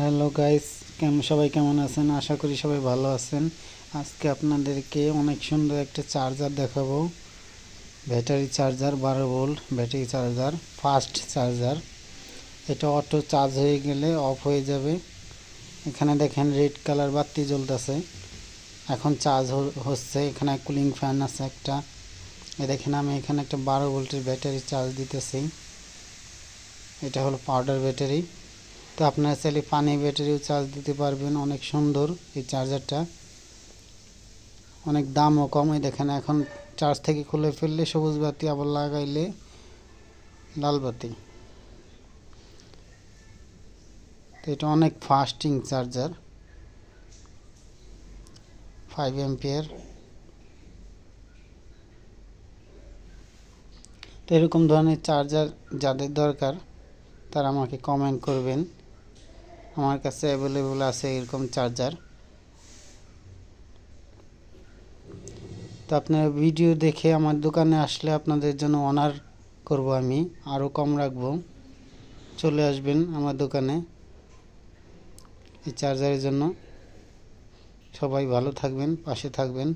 Hello guys কেমন সবাই কেমন আছেন? আশা করি সবাই ভালো আছেন। আজকে আপনাদেরকে অনেক সুন্দর একটা চার্জার দেখাবো। ব্যাটারি চার্জার বারো volt battery charger fast charger এটা অটো চার্জ হয়ে গেলে অফ হয়ে যাবে। এখানে দেখেন রেড কালার বাতি জ্বলতেছে। এখন চার্জ হচ্ছে। এখানে কুলিং ফ্যান আছে একটা। এ দেখেন আমি এখানে একটা বারো ভোল্টের ব্যাটারি চার্জ দিতেছি। এটা হলো পাউডার ব্যাটারি তো আপনারা চাইলে পানি ব্যাটারিও চার্জ দিতে পারবেন, অনেক সুন্দর এই চার্জারটা অনেক দামও কম, এই দেখেন এখন চার্জ থেকে খুলে ফেললে সবুজ বাতি আবার লাগাইলে লাল বাতি। তো এটা অনেক ফাস্টিং চার্জার ফাইভ এমপিয়ার তো এরকম ধরনের চার্জার যাদের দরকার, তারা আমাকে কমেন্ট করবেন। আমার কাছে অ্যাভেলেবল আছে এরকম চার্জার তো আপনারা ভিডিও দেখে আমার দোকানে আসলে আপনাদের জন্য অনার করব আমি আরও কম রাখব। চলে আসবেন আমার দোকানে এই চার্জারের জন্য। সবাই ভালো থাকবেন, পাশে থাকবেন।